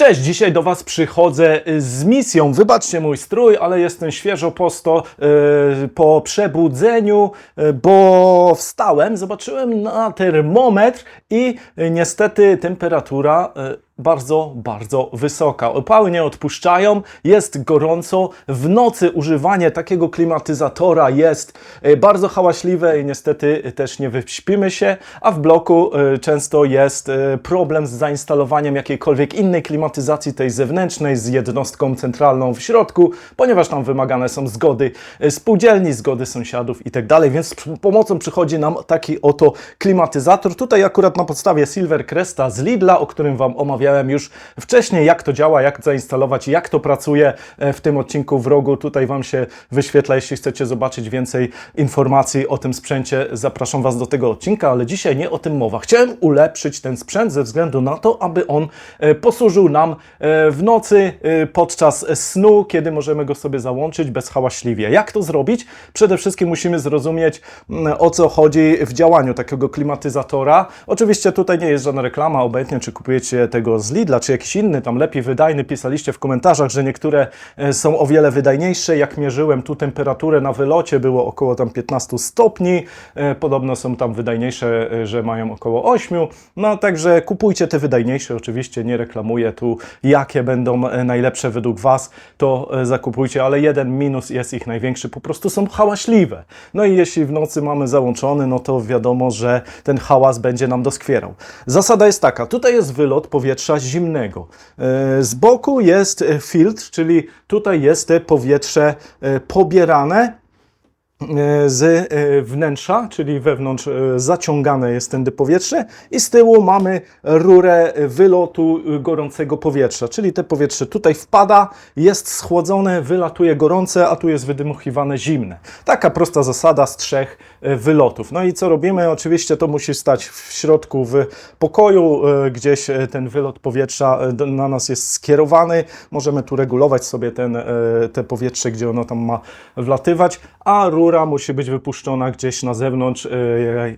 Cześć, dzisiaj do Was przychodzę y, z misją. Wybaczcie mój strój, ale jestem świeżo posto y, po przebudzeniu, y, bo wstałem, zobaczyłem na termometr i y, niestety temperatura y, bardzo, bardzo wysoka. Opały nie odpuszczają, jest gorąco. W nocy używanie takiego klimatyzatora jest y, bardzo hałaśliwe i niestety też nie wyśpimy się, a w bloku y, często jest problem z zainstalowaniem jakiejkolwiek innej klimatyzacji, tej zewnętrznej, z jednostką centralną w środku, ponieważ tam wymagane są zgody spółdzielni, zgody sąsiadów i tak więc z pomocą przychodzi nam taki oto klimatyzator. Tutaj akurat na podstawie Silver Cresta z Lidla, o którym Wam omawiałem już wcześniej, jak to działa, jak zainstalować, jak to pracuje e, w tym odcinku w rogu. Tutaj Wam się wyświetla, jeśli chcecie zobaczyć więcej informacji o tym sprzęcie, zapraszam Was do tego odcinka, ale dzisiaj nie o tym mowa. Chciałem ulepszyć ten sprzęt ze względu na to, aby on e, posłużył nam e, w nocy podczas snu, kiedy możemy go sobie załączyć bezhałaśliwie. Jak to zrobić? Przede wszystkim musimy zrozumieć, mm, o co chodzi w działaniu takiego klimatyzatora. Oczywiście tutaj nie jest żadna reklama, obojętnie czy kupujecie tego z Lidla, czy jakiś inny, tam lepiej wydajny, pisaliście w komentarzach, że niektóre e, są o wiele wydajniejsze. Jak mierzyłem tu temperaturę na wylocie, było około tam 15 stopni. E, Podobno są tam wydajniejsze, e, że mają około 8. No także kupujcie te wydajniejsze, oczywiście nie reklamuję tu, jakie będą najlepsze według Was, to zakupujcie, ale jeden minus jest ich największy, po prostu są hałaśliwe. No i jeśli w nocy mamy załączony, no to wiadomo, że ten hałas będzie nam doskwierał. Zasada jest taka, tutaj jest wylot powietrza zimnego. E, Z boku jest filtr, czyli tutaj jest powietrze e, pobierane z e, wnętrza, czyli wewnątrz e, zaciągane jest tędy powietrze i z tyłu mamy rurę wylotu e, gorącego powietrza, czyli te powietrze tutaj wpada, jest schłodzone, wylatuje gorące, a tu jest wydmuchiwane zimne. Taka prosta zasada z trzech e, wylotów. No i co robimy? Oczywiście to musi stać w środku w pokoju, e, gdzieś e, ten wylot powietrza e, na nas jest skierowany. Możemy tu regulować sobie ten, e, te powietrze, gdzie ono tam ma wlatywać, a rura musi być wypuszczona gdzieś na zewnątrz. E,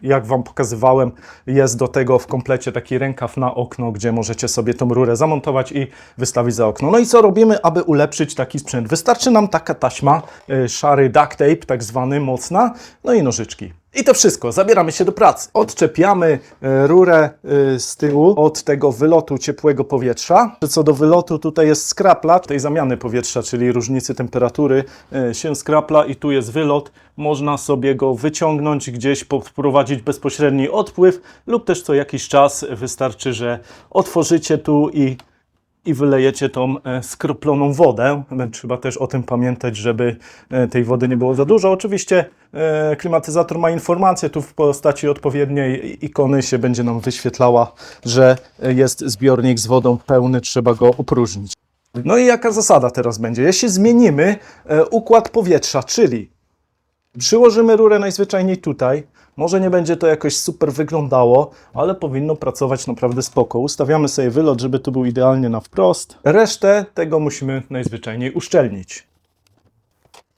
Jak Wam pokazywałem, jest do tego w komplecie taki rękaw na okno, gdzie możecie sobie tą rurę zamontować i wystawić za okno. No i co robimy, aby ulepszyć taki sprzęt? Wystarczy nam taka taśma, e, szary duct tape, tak zwany, mocna, no i nożyczki. I to wszystko, zabieramy się do pracy. Odczepiamy e, rurę e, z tyłu od tego wylotu ciepłego powietrza. Co do wylotu, tutaj jest skrapla, tej zamiany powietrza, czyli różnicy temperatury e, się skrapla i tu jest wylot. Można sobie go wyciągnąć, gdzieś wprowadzić bezpośredni odpływ lub też co jakiś czas wystarczy, że otworzycie tu i i wylejecie tą e, skroploną wodę. Trzeba też o tym pamiętać, żeby e, tej wody nie było za dużo. Oczywiście e, klimatyzator ma informację, tu w postaci odpowiedniej ikony się będzie nam wyświetlała, że jest zbiornik z wodą pełny, trzeba go opróżnić. No i jaka zasada teraz będzie? Jeśli zmienimy układ powietrza, czyli Przyłożymy rurę najzwyczajniej tutaj. Może nie będzie to jakoś super wyglądało, ale powinno pracować naprawdę spoko. Ustawiamy sobie wylot, żeby to był idealnie na wprost. Resztę tego musimy najzwyczajniej uszczelnić.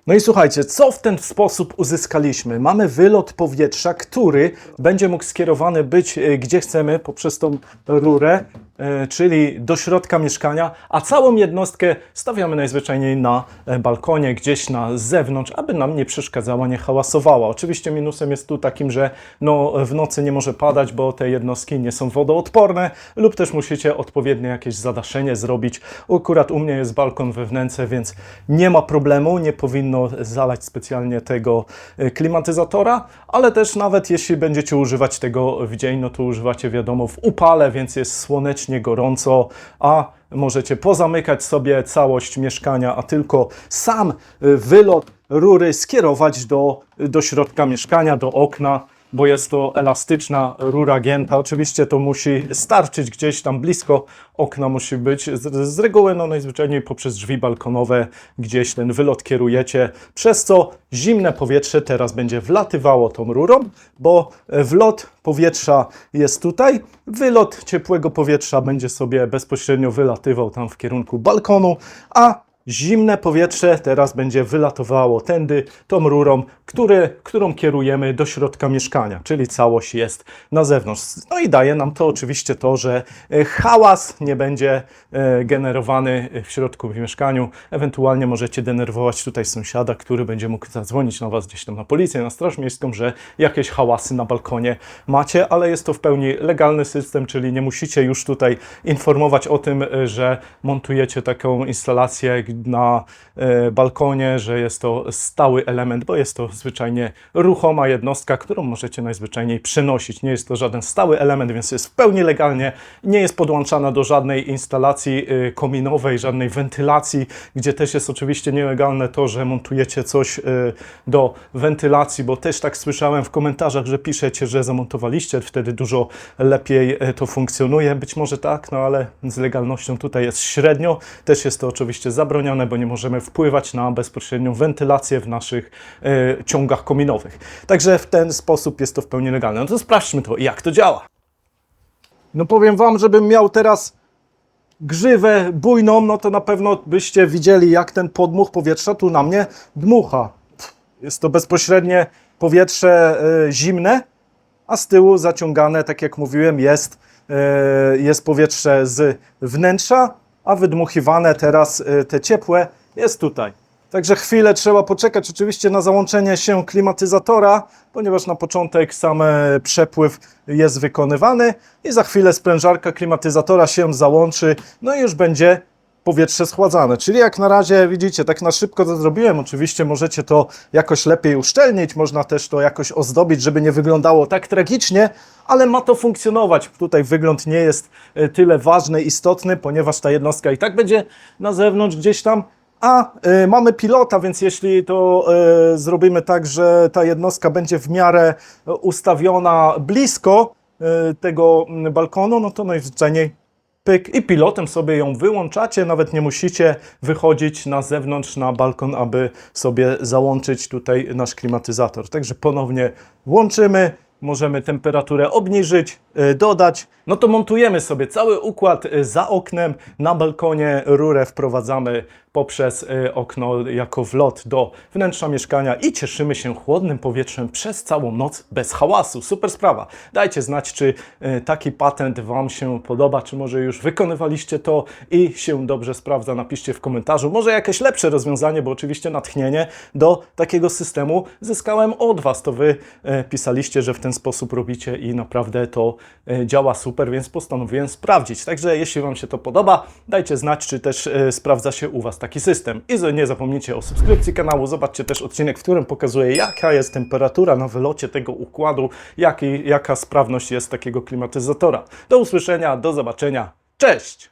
No i słuchajcie, co w ten sposób uzyskaliśmy? Mamy wylot powietrza, który będzie mógł skierowany być e, gdzie chcemy poprzez tą rurę, czyli do środka mieszkania, a całą jednostkę stawiamy najzwyczajniej na e, balkonie, gdzieś na zewnątrz, aby nam nie przeszkadzała, nie hałasowała. Oczywiście minusem jest tu takim, że no, w nocy nie może padać, bo te jednostki nie są wodoodporne, lub też musicie odpowiednie jakieś zadaszenie zrobić. Akurat u mnie jest balkon we wnęce, więc nie ma problemu, nie powinno zalać specjalnie tego e, klimatyzatora, ale też nawet jeśli będziecie używać tego w dzień, no to używacie wiadomo w upale, więc jest słonecznie, gorąco, a możecie pozamykać sobie całość mieszkania, a tylko sam e, wylot rury skierować do, do środka mieszkania, do okna bo jest to elastyczna rura gięta. Oczywiście to musi starczyć gdzieś tam blisko okna musi być. Z, z reguły no najzwyczajniej poprzez drzwi balkonowe gdzieś ten wylot kierujecie, przez co zimne powietrze teraz będzie wlatywało tą rurą, bo e, wlot powietrza jest tutaj, wylot ciepłego powietrza będzie sobie bezpośrednio wylatywał tam w kierunku balkonu, a zimne powietrze teraz będzie wylatowało tędy tą rurą, który, którą kierujemy do środka mieszkania, czyli całość jest na zewnątrz. No i daje nam to oczywiście to, że e, hałas nie będzie e, generowany w środku w mieszkaniu. Ewentualnie możecie denerwować tutaj sąsiada, który będzie mógł zadzwonić na Was gdzieś tam na policję, na straż miejską, że jakieś hałasy na balkonie macie, ale jest to w pełni legalny system, czyli nie musicie już tutaj informować o tym, e, że montujecie taką instalację na e, balkonie, że jest to stały element, bo jest to zwyczajnie ruchoma jednostka, którą możecie najzwyczajniej przenosić. Nie jest to żaden stały element, więc jest w pełni legalnie, nie jest podłączana do żadnej instalacji e, kominowej, żadnej wentylacji, gdzie też jest oczywiście nielegalne to, że montujecie coś e, do wentylacji, bo też tak słyszałem w komentarzach, że piszecie, że zamontowaliście, wtedy dużo lepiej to funkcjonuje. Być może tak, no ale z legalnością tutaj jest średnio. Też jest to oczywiście zabronione, bo nie możemy wpływać na bezpośrednią wentylację w naszych e, ciągach kominowych. Także w ten sposób jest to w pełni legalne. No to sprawdźmy to, jak to działa. No powiem Wam, żebym miał teraz grzywę bujną, no to na pewno byście widzieli, jak ten podmuch powietrza tu na mnie dmucha. Jest to bezpośrednie powietrze e, zimne, a z tyłu zaciągane, tak jak mówiłem, jest, e, jest powietrze z wnętrza, a wydmuchiwane teraz e, te ciepłe jest tutaj. Także chwilę trzeba poczekać oczywiście na załączenie się klimatyzatora, ponieważ na początek sam e, przepływ jest wykonywany i za chwilę sprężarka klimatyzatora się załączy, no i już będzie powietrze schładzane. Czyli jak na razie widzicie, tak na szybko to zrobiłem. Oczywiście możecie to jakoś lepiej uszczelnić, można też to jakoś ozdobić, żeby nie wyglądało tak tragicznie, ale ma to funkcjonować. Tutaj wygląd nie jest e, tyle ważny, istotny, ponieważ ta jednostka i tak będzie na zewnątrz gdzieś tam. A y, mamy pilota, więc jeśli to y, zrobimy tak, że ta jednostka będzie w miarę ustawiona blisko y, tego balkonu, no to najzwyczajniej pyk i pilotem sobie ją wyłączacie, nawet nie musicie wychodzić na zewnątrz, na balkon, aby sobie załączyć tutaj nasz klimatyzator. Także ponownie włączymy, możemy temperaturę obniżyć, y, dodać. No to montujemy sobie cały układ y, za oknem, na balkonie rurę wprowadzamy poprzez y, okno jako wlot do wnętrza mieszkania i cieszymy się chłodnym powietrzem przez całą noc bez hałasu. Super sprawa. Dajcie znać, czy y, taki patent Wam się podoba, czy może już wykonywaliście to i się dobrze sprawdza. Napiszcie w komentarzu. Może jakieś lepsze rozwiązanie, bo oczywiście natchnienie do takiego systemu zyskałem od Was. To Wy y, pisaliście, że w ten sposób robicie i naprawdę to działa super, więc postanowiłem sprawdzić. Także jeśli Wam się to podoba, dajcie znać, czy też sprawdza się u Was taki system. I nie zapomnijcie o subskrypcji kanału. Zobaczcie też odcinek, w którym pokazuję, jaka jest temperatura na wylocie tego układu, jaki, jaka sprawność jest takiego klimatyzatora. Do usłyszenia, do zobaczenia. Cześć!